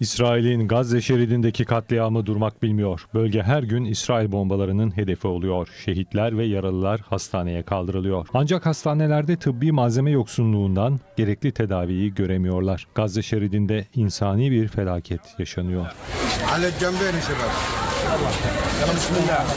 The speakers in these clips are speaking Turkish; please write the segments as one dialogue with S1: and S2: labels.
S1: İsrail'in Gazze şeridindeki katliamı durmak bilmiyor. Bölge her gün İsrail bombalarının hedefi oluyor. Şehitler ve yaralılar hastaneye kaldırılıyor. Ancak hastanelerde tıbbi malzeme yoksunluğundan gerekli tedaviyi göremiyorlar. Gazze şeridinde insani bir felaket yaşanıyor.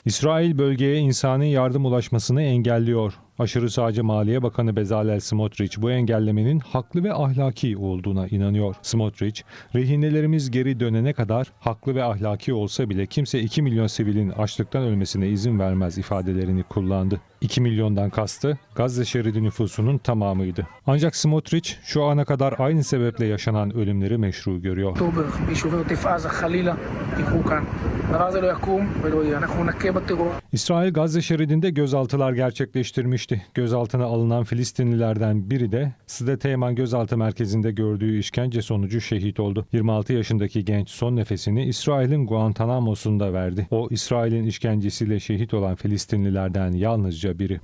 S1: İsrail bölgeye insani yardım ulaşmasını engelliyor. Aşırı sağcı Maliye Bakanı Bezalel Smotrich bu engellemenin haklı ve ahlaki olduğuna inanıyor. Smotrich, rehinelerimiz geri dönene kadar haklı ve ahlaki olsa bile kimse 2 milyon sivilin açlıktan ölmesine izin vermez ifadelerini kullandı. 2 milyondan kastı Gazze şeridi nüfusunun tamamıydı. Ancak Smotrich şu ana kadar aynı sebeple yaşanan ölümleri meşru görüyor. İsrail Gazze şeridinde gözaltılar gerçekleştirmiş gerçekleştirmişti. Gözaltına alınan Filistinlilerden biri de Sıde Teğmen gözaltı merkezinde gördüğü işkence sonucu şehit oldu. 26 yaşındaki genç son nefesini İsrail'in Guantanamo'sunda verdi. O İsrail'in işkencesiyle şehit olan Filistinlilerden yalnızca biri.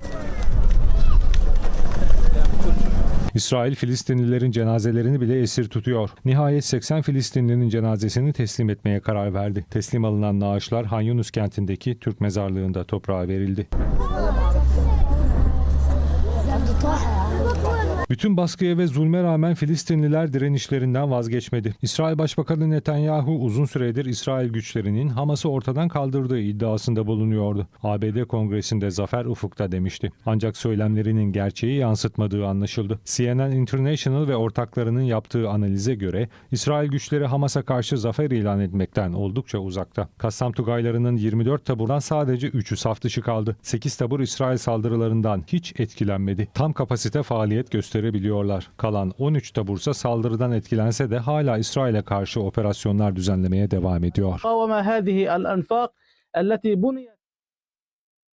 S1: İsrail Filistinlilerin cenazelerini bile esir tutuyor. Nihayet 80 Filistinlinin cenazesini teslim etmeye karar verdi. Teslim alınan naaşlar Han Yunus kentindeki Türk mezarlığında toprağa verildi. 多好啊。Bütün baskıya ve zulme rağmen Filistinliler direnişlerinden vazgeçmedi. İsrail Başbakanı Netanyahu uzun süredir İsrail güçlerinin Hamas'ı ortadan kaldırdığı iddiasında bulunuyordu. ABD Kongresi'nde zafer ufukta demişti. Ancak söylemlerinin gerçeği yansıtmadığı anlaşıldı. CNN International ve ortaklarının yaptığı analize göre İsrail güçleri Hamas'a karşı zafer ilan etmekten oldukça uzakta. Kassam Tugaylarının 24 taburdan sadece 3'ü saf dışı kaldı. 8 tabur İsrail saldırılarından hiç etkilenmedi. Tam kapasite faaliyet gösterebiliyorlar. Kalan 13 tabursa saldırıdan etkilense de hala İsrail'e karşı operasyonlar düzenlemeye devam ediyor.